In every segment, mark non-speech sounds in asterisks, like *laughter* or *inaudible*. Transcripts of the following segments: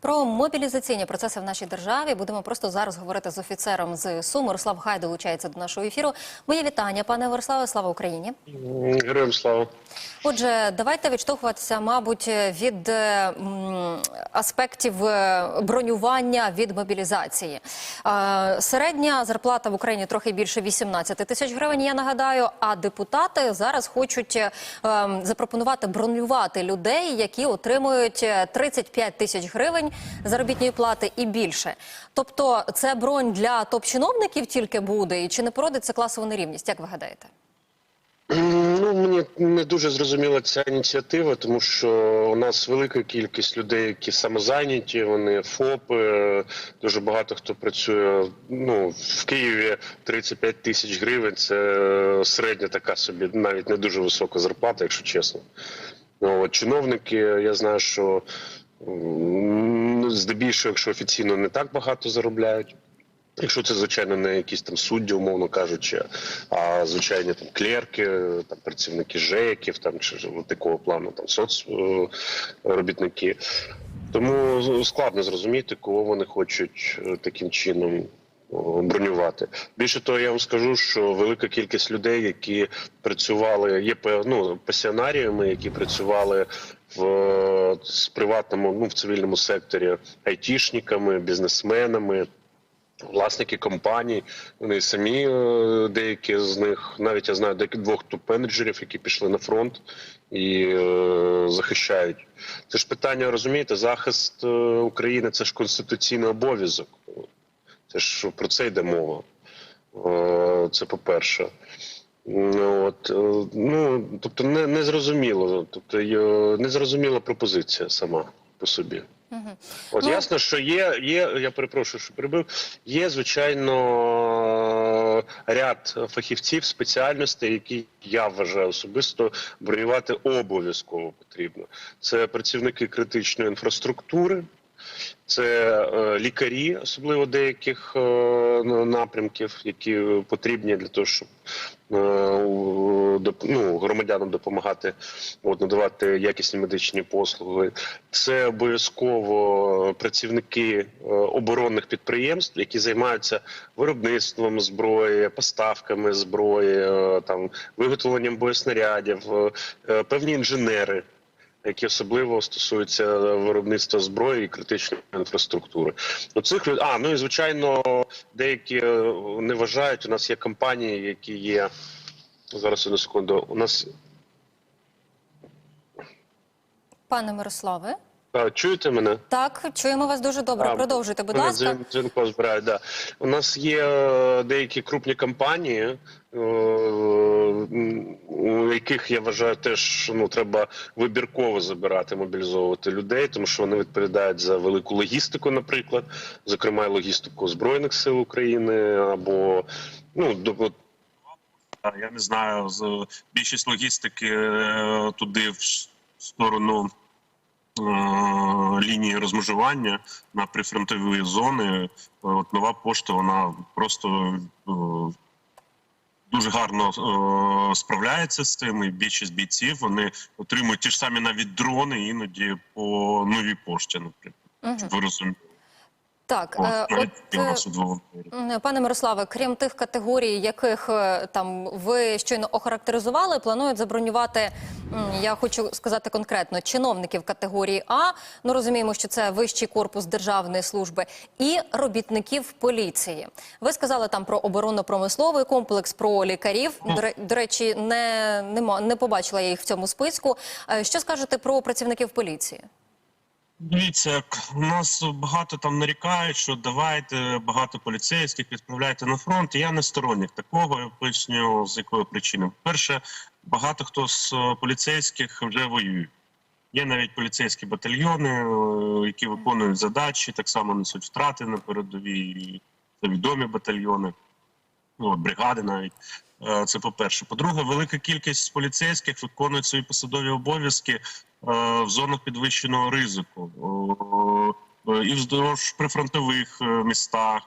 Про мобілізаційні процеси в нашій державі будемо просто зараз говорити з офіцером з Сум. Мирослав Хай долучається до нашого ефіру. Моє вітання, пане Мирославе. Слава Україні. Героям слава. Отже, давайте відштовхуватися, мабуть, від е, м, аспектів е, бронювання від мобілізації. Е, Середня зарплата в Україні трохи більше 18 тисяч гривень. Я нагадаю. А депутати зараз хочуть е, запропонувати бронювати людей, які отримують е, 35 тисяч гривень заробітної плати і більше. Тобто, це бронь для топ-чиновників тільки буде, і чи не породиться класову нерівність? Як ви гадаєте? Ну мені не дуже зрозуміла ця ініціатива, тому що у нас велика кількість людей, які самозайняті, вони ФОПи. Дуже багато хто працює. Ну в Києві 35 тисяч гривень. Це середня така собі, навіть не дуже висока зарплата, якщо чесно. Ну, от, чиновники, я знаю, що здебільшого, якщо офіційно не так багато заробляють. Якщо це звичайно не якісь там судді, умовно кажучи, а звичайні там клерки, там працівники ЖЕКів, там чи такого плану, там соцробітники. Тому складно зрозуміти, кого вони хочуть е, таким чином бронювати. Більше того, я вам скажу, що велика кількість людей, які працювали, є ну, пасіонаріями, які працювали в приватному, ну в цивільному секторі, айтішниками, бізнесменами. Власники компаній, вони самі е, деякі з них, навіть я знаю деяких двох топ-менеджерів, які пішли на фронт і е, захищають. Це ж питання, розумієте, захист е, України це ж конституційний обов'язок. Це ж про це йде мова. Е, це по-перше. Ну, От, е, ну, тобто не, не зрозуміло, тобто е, незрозуміла пропозиція сама по собі. От Ну- ясно, що є, є, я перепрошую, що перебив, є, звичайно, ряд фахівців, спеціальностей, які я вважаю особисто бронювати обов'язково потрібно. Це працівники критичної інфраструктури, це е, лікарі, особливо деяких е, ну, напрямків, які потрібні для того, щоб е, ну, громадянам допомагати от, надавати якісні медичні послуги. Це обов'язково працівники оборонних підприємств, які займаються виробництвом зброї, поставками зброї, там виготовленням боєснарядів, певні інженери які особливо стосуються виробництва зброї і критичної інфраструктури. У цих люд- а ну і звичайно, деякі е, не вважають. У нас є компанії, які є зараз одну секунду. У нас Пане Мирославе, а, чуєте мене? так чуємо вас дуже добре. А, Продовжуйте, будь ласка. дзвін- Дзвінко збирають, да. У нас є е, деякі крупні компанії, е, яких я вважаю, теж ну треба вибірково забирати, мобілізовувати людей, тому що вони відповідають за велику логістику, наприклад, зокрема логістику збройних сил України або ну до Я не знаю, більшість логістики е, туди в сторону е, лінії розмежування на прифронтові зони. От нова пошта, вона просто е, дуже гарно е, справляється з цим. І більшість бійців вони отримують ті ж самі навіть дрони, іноді по новій пошті, наприклад. Щоб ви розуміли. Так, От, е, от е, Пане Мирославе, крім тих категорій, яких е, там ви щойно охарактеризували, планують забронювати. Я хочу сказати конкретно чиновників категорії А. Ну розуміємо, що це вищий корпус державної служби і робітників поліції. Ви сказали там про оборонно-промисловий комплекс, про лікарів. До, речі, не, нема, не побачила я їх в цьому списку. Що скажете про працівників поліції? Дивіться, як нас багато там нарікають, що давайте багато поліцейських відправляйте на фронт. Я не сторонник такого. Я поясню з якої причини. Перше, багато хто з е, поліцейських вже воює. Є навіть поліцейські батальйони, е, які виконують задачі, так само несуть втрати на передовій. Це відомі батальйони, ну, бригади навіть. Е, Це по-перше. По-друге, велика кількість поліцейських виконують свої посадові обов'язки е, в зонах підвищеного ризику. Е, І вздовж прифронтових містах,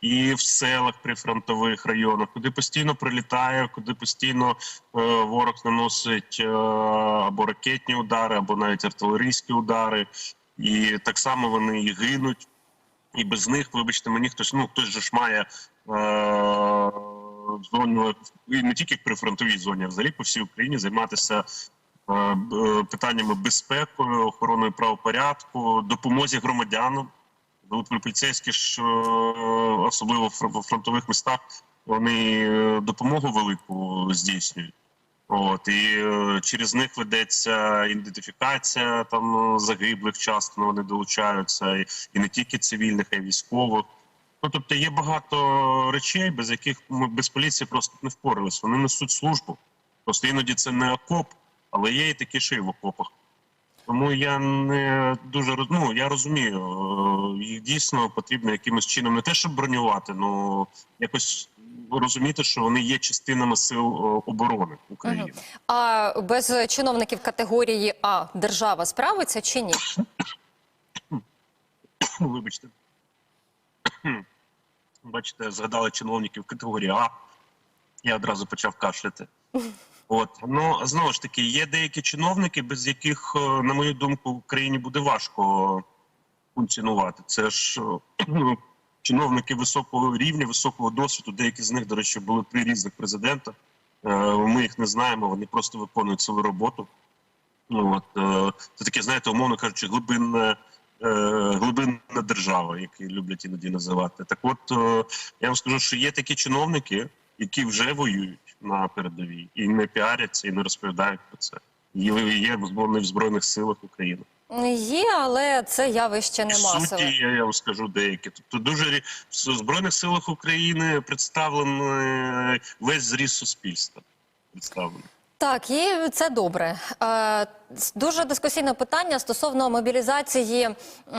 і в селах прифронтових районах, куди постійно прилітає, куди постійно ворог наносить або ракетні удари, або навіть артилерійські удари. і так само вони і гинуть. І без них, вибачте, мені хтось, ну хтось же ж має зону, і не тільки при фронтовій зоні, а взагалі по всій Україні займатися е, питаннями безпеки, охороною правопорядку, допомозі громадянам. Бо Поліцейські ж, е, особливо в фронтових містах, вони е, допомогу велику здійснюють. От і через них ведеться ідентифікація там загиблих, часто вони долучаються, і не тільки цивільних, а й військових. Ну тобто є багато речей, без яких ми без поліції просто не впоралися. Вони несуть службу. Просто іноді це не окоп, але є і такі, і в окопах. Тому я не дуже ну, я розумію, е, їх дійсно потрібно якимось чином не те, щоб бронювати, але якось розуміти, що вони є частинами сил е, оборони України. А без чиновників категорії А держава справиться чи ні? Вибачте. Бачите, згадали чиновників категорії А. Я одразу почав кашляти. *laughs* От ну знову ж таки, є деякі чиновники, без яких, е, на мою думку, Україні буде важко функціонувати. Це ж е, ну, чиновники високого рівня, високого досвіду. Деякі з них, до речі, були при різних президентах. Е, Ми їх не знаємо, вони просто виконують свою роботу. Ну от це таке, знаєте, умовно кажучи, глибинне. Е, Глибинна держава, які люблять іноді називати. Так, от е, я вам скажу, що є такі чиновники, які вже воюють на передовій і не піаряться, і не розповідають про це. Є, є в збройних в збройних силах України. Є, але це явище не масове. суті, я, я вам скажу деякі. Тобто, дуже в збройних силах України представлений весь зріз суспільства. Представлений. Так, і це добре. Е, Дуже дискусійне питання стосовно мобілізації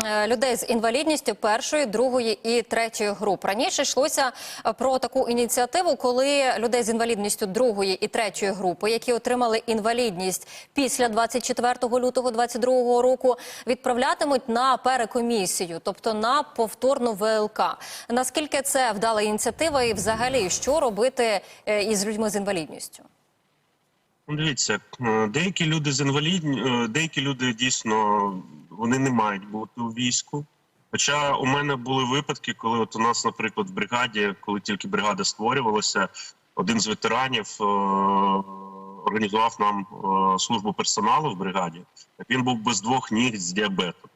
е, людей з інвалідністю першої, другої і третьої груп. Раніше йшлося е, про таку ініціативу, коли людей з інвалідністю другої і третьої групи, які отримали інвалідність після 24 лютого 2022 року, відправлятимуть на перекомісію, тобто на повторну ВЛК. Наскільки це вдала ініціатива, і взагалі що робити із людьми з інвалідністю? Ну, дивіться, е, деякі люди з інвалідні, е, деякі люди дійсно вони не мають бути у війську. Хоча у мене були випадки, коли от у нас, наприклад, в бригаді, коли тільки бригада створювалася, один з ветеранів е- організував нам службу персоналу в бригаді. Він був без двох ніг з діабетом.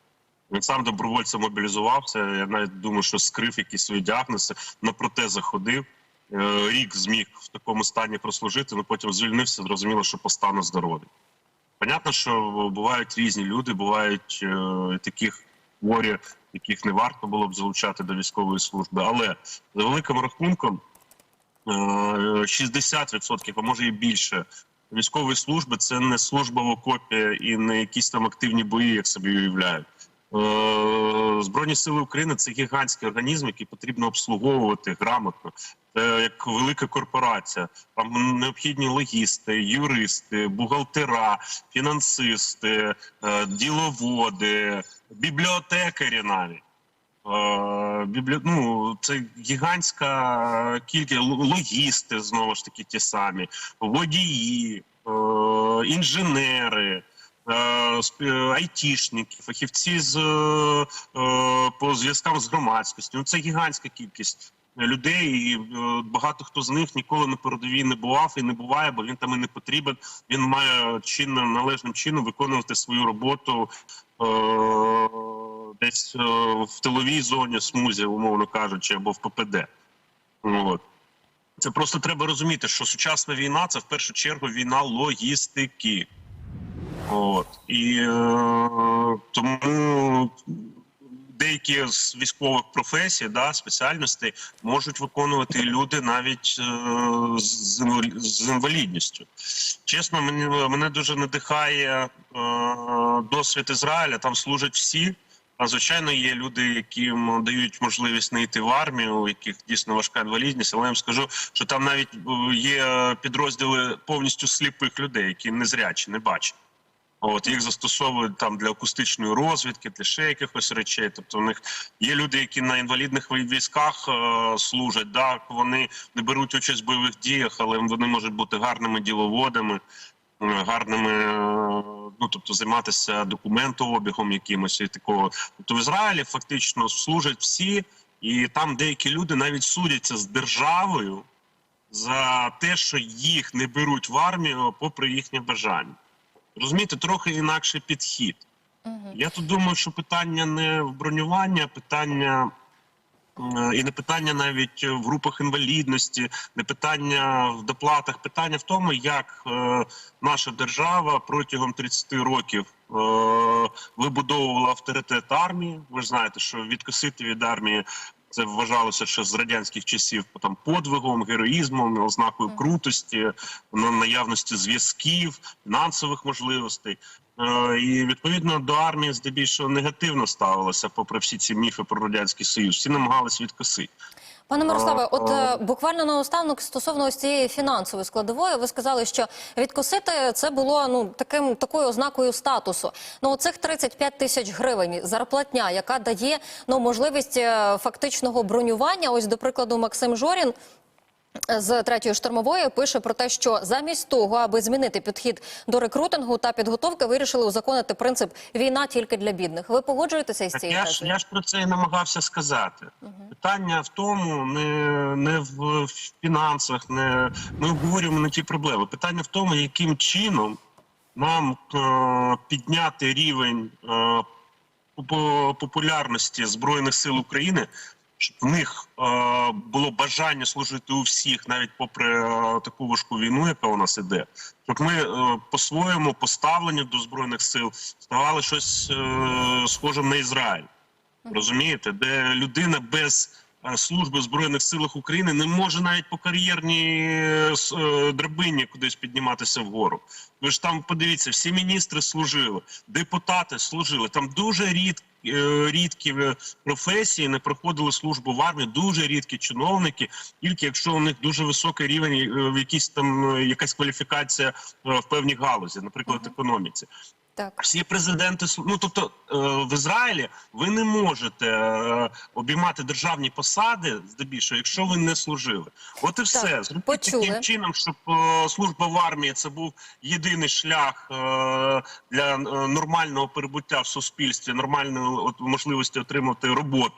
Він сам добровольцем мобілізувався. Я навіть думаю, що скрив якісь свої діагнози, на протезах ходив. Е, Рік зміг в такому стані прослужити, але потім звільнився, зрозуміло, що по стану здоров'я. Понятно, що бувають різні люди, бувають е, таких хворі, яких не варто було б залучати до військової служби. Але за великим рахунком е, 60%, а може і більше, військової служби це не служба в окопі і не якісь там активні бої, як собі уявляють. Е, Збройні сили України це гігантський організм, який потрібно обслуговувати грамотно. Як велика корпорація. Там необхідні логісти, юристи, бухгалтера, фінансисти, е, діловоди, бібліотекарі навіть. Е. Ну, це гігантська кількість логісти, знову ж таки, ті самі, водії, е, інженери, е, айтішники, фахівці з е, е, по зв'язкам з громадськістю. Ну, це гігантська кількість людей, і е, багато хто з них ніколи на передовій не бував і не буває, бо він там і не потрібен. Він має чинним належним чином виконувати свою роботу. Е, Десь е, в тиловій зоні, смузі, умовно кажучи, або в ППД. От. Це просто треба розуміти, що сучасна війна це в першу чергу війна логістики. От. І е, тому деякі з військових професій, да, спеціальностей можуть виконувати люди навіть е, з, інвалідністю. Чесно, мені, мене дуже надихає е, досвід Ізраїля. Там служать всі. А звичайно, є люди, яким дають можливість не йти в армію, у яких дійсно важка інвалідність. Але я вам скажу, що там навіть е, є підрозділи повністю сліпих людей, які незрячі, не бачать. От їх застосовують там для акустичної розвідки, для ще якихось речей. Тобто, у них є люди, які на інвалідних військах е, служать. Да, вони не беруть участь в бойових діях, але вони можуть бути гарними діловодами. гарними, е, ну тобто займатися документообігом якимось і такого. Тобто в Ізраїлі фактично служать всі, і там деякі люди навіть судяться з державою за те, що їх не беруть в армію попри їхнє бажання. Розумієте, трохи інакший підхід. Я тут думаю, що питання не в бронюванні, а питання. е, І не питання навіть в групах інвалідності, не питання в доплатах, питання в тому, як е, наша держава протягом 30 років е, вибудовувала авторитет армії. Ви ж знаєте, що відкосити від армії це вважалося ще з радянських часів там подвигом, героїзмом, ознакою крутості, на- наявності зв'язків, фінансових можливостей. Е, І відповідно до армії здебільшого негативно ставилося, попри всі ці міфи про радянський союз. Всі намагалися відкосити. Пане Мирославе, от е, буквально наостанок стосовно ось цієї фінансової складової, ви сказали, що відкосити це було ну таким такою ознакою статусу. Ну оцих 35 тисяч гривень зарплатня, яка дає ну можливість е, фактичного бронювання. Ось до прикладу, Максим Жорін. З третьої штурмової пише про те, що замість того, аби змінити підхід до рекрутингу та підготовки, вирішили узаконити принцип війна тільки для бідних. Ви погоджуєтеся із цією я ж я ж про це і намагався сказати. Питання в тому, не, не в фінансах, не ми обговорюємо не ті проблеми. Питання в тому, яким чином нам е, підняти рівень е, популярності збройних сил України, щоб в них е, було бажання служити у всіх, навіть попри е, таку важку війну, яка у нас іде, щоб ми е, по-своєму поставлені до збройних сил ставали щось е, схожим на Ізраїль. Розумієте, де людина без служби в збройних силах України не може навіть по кар'єрній е, е, драбині кудись підніматися вгору. Ви ж там подивіться, всі міністри служили, депутати служили. Там дуже рід, е, рідкі е, професії не проходили службу в армії, дуже рідкі чиновники, тільки якщо у них дуже високий рівень, е, в якійсь там е, якась кваліфікація е, в певній галузі, наприклад, економіці. Так. Всі президенти ну тобто е, в Ізраїлі ви не можете е, обіймати державні посади здебільшого, якщо ви не служили. От і все зробіть почули. таким чином, щоб е, служба в армії це був єдиний шлях для нормального перебуття в суспільстві, нормальної можливості отримати роботу